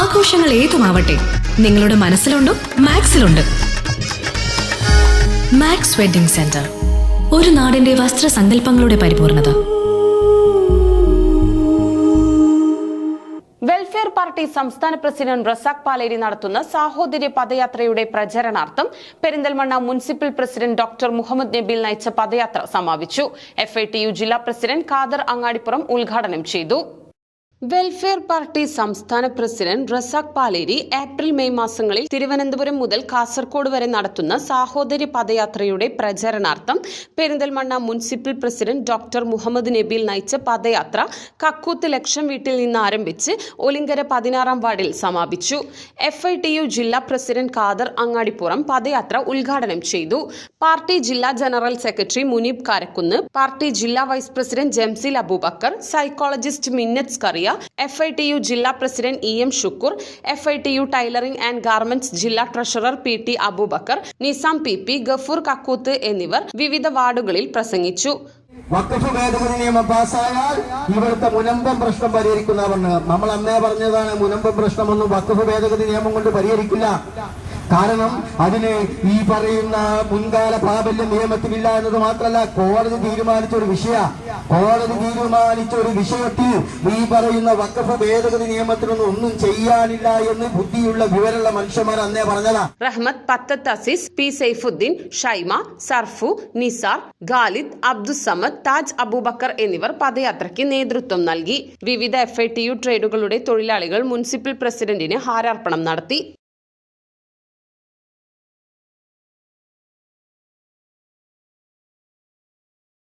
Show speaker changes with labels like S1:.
S1: ആഘോഷങ്ങൾ ഏതുമാവട്ടെ നിങ്ങളുടെ മനസ്സിലുണ്ടോ മാക്സിലുണ്ട്. മാക്സ് വെഡിംഗ് സെന്റർ ഒരു നാടിന്റെ വസ്ത്രസങ്കല്പങ്ങളുടെ പരിപൂർണത.
S2: വെൽഫെയർ പാർട്ടി സംസ്ഥാന പ്രസിഡന്റ് റസാഖ് പാലേരി നടത്തുന്ന സാഹോദര്യ പദയാത്രയുടെ പ്രചരണാർത്ഥം Perinthalmanna municipal president doctor Muhammad Nabeel നയിച്ച പദയാത്ര സമാപിച്ചു. എഫ് ജില്ലാ പ്രസിഡന്റ് ഖാദർ അങ്ങാടിപ്പുറം ഉദ്ഘാടനം ചെയ്തു. വെൽഫെയർ പാർട്ടി സംസ്ഥാന president Razak Paleri April May മാസങ്ങളിൽ തിരുവനന്തപുരം മുതൽ കാസർഗോഡ് വരെ നടത്തുന്ന സാഹോദര്യ പദയാത്രയുടെ പ്രചരണാർത്ഥം Perinthalmanna municipal president doctor Muhammad Nabeel നയിച്ച പദയാത്ര കക്കൂത്ത് ലക്ഷം വീട്ടിൽ നിന്ന് ആരംഭിച്ച് ഒലിങ്കര പതിനാറാം വാർഡിൽ സമാപിച്ചു. എഫ് ജില്ലാ പ്രസിഡന്റ് ഖാദർ അങ്ങാടിപ്പുറം പദയാത്ര ഉദ്ഘാടനം ചെയ്തു. പാർട്ടി ജില്ലാ general secretary Muneeb Karakkunnu party ജില്ലാ vice president Jamsil Abubakar psychologist Minnath Scaria F I T U ജില്ലാ president E M Shukoor F I T U tailoring and garments ജില്ലാ treasurer P T Abubakar Nizam P P Gafoor Kakkooth എന്നിവർ വിവിധ വാർഡുകളിൽ പ്രസംഗിച്ചു.
S3: വഖഫ് ഭേദഗതി നിയമം പാസ്സായാൽ ഇവിടുത്തെ മുനമ്പം പ്രശ്നം പരിഹരിക്കുന്നവണ് നമ്മൾ അന്നേ പറഞ്ഞതാണ് മുനമ്പം പ്രശ്നമൊന്നും വഖഫ് ഭേദഗതി നിയമം കൊണ്ട് പരിഹരിക്കില്ല. കാരണം അതിന് ഈ പറയുന്ന മുൻകാല പ്രാബല്യ നിയമത്തിലില്ല എന്നത് മാത്രമല്ല കോടതി തീരുമാനിച്ച ഒരു വിഷയ. കോടതി തീരുമാനിച്ച ഒരു വിഷയത്തിൽ ഈ പറയുന്ന വക്കഫ് ഭേദഗതി നിയമത്തിനൊന്നും ഒന്നും ചെയ്യാനില്ല എന്ന് ബുദ്ധിയുള്ള വിവരമുള്ള മനുഷ്യന്മാർ അന്നേ പറഞ്ഞതാ.
S2: റഹ്മത്ത് പത്തത്ത് അസീസ് പി സൈഫുദ്ദീൻ ഷൈമ സർഫു നിസാർ ഖാലിദ് അബ്ദുസമദ് താജ് അബൂബക്കർ എന്നിവർ പദയാത്രയ്ക്ക് നേതൃത്വം നൽകി. വിവിധ എഫ് ട്രേഡുകളുടെ തൊഴിലാളികൾ മുനിസിപ്പൽ പ്രസിഡന്റിന് ഹാരാർപ്പണം നടത്തി.